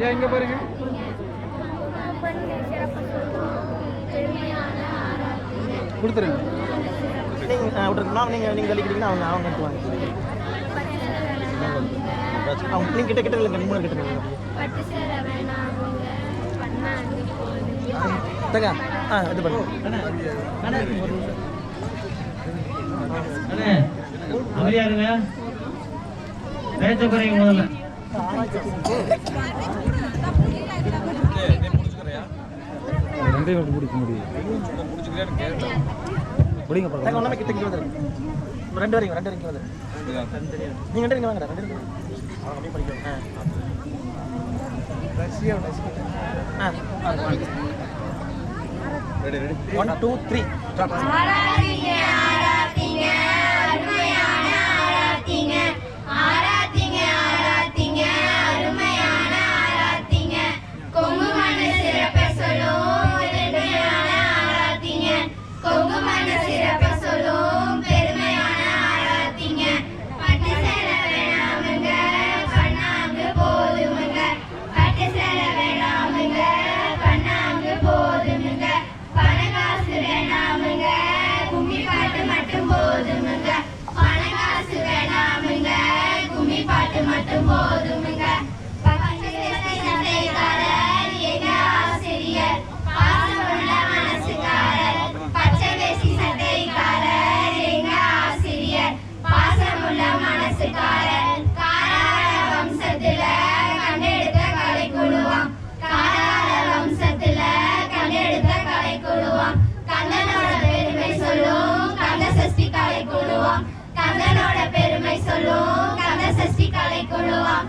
ஏன் இங்க பாருங்க. கொடுத்துருங்க. நீங்கள் விட்டுருக்கா நீங்கள் நீங்கள் அடிக்கிறீங்கன்னா அவங்க அவங்க கட்டுவாங்க அவங்க நீங்கள் கிட்ட கிட்ட இல்லைங்க மூணு கிட்ட தங்க ஆ இது பண்ணுங்க பேச்ச குறைங்க முதல்ல. ரெண்டையும் எப்படி பிடிக்க முடியும் பிடிங்க படம் ஒன்றாமே கிட்ட கிட்ட வந்துருங்க ரெண்டு வரைக்கும் ரெண்டு வரைக்கும் வந்துருங்க நீங்கள் ரெண்டு வாங்க ரெண்டு வரைக்கும் அவங்க அப்படியே ஆ ஒன் டூ த்ரீ பாசமுள்ள மனசுக்காரர் வம்சத்துல கண்டெடுத்த கலை குழுவாம் காரார வம்சத்துல கண்டெடுத்த கலை குழுவாம் பெருமை சொல்லும் கந்த சஷ்டி கலை குழுவாம் பெருமை சொல்லும் கந்த சஷ்டி கலை குழுவாம்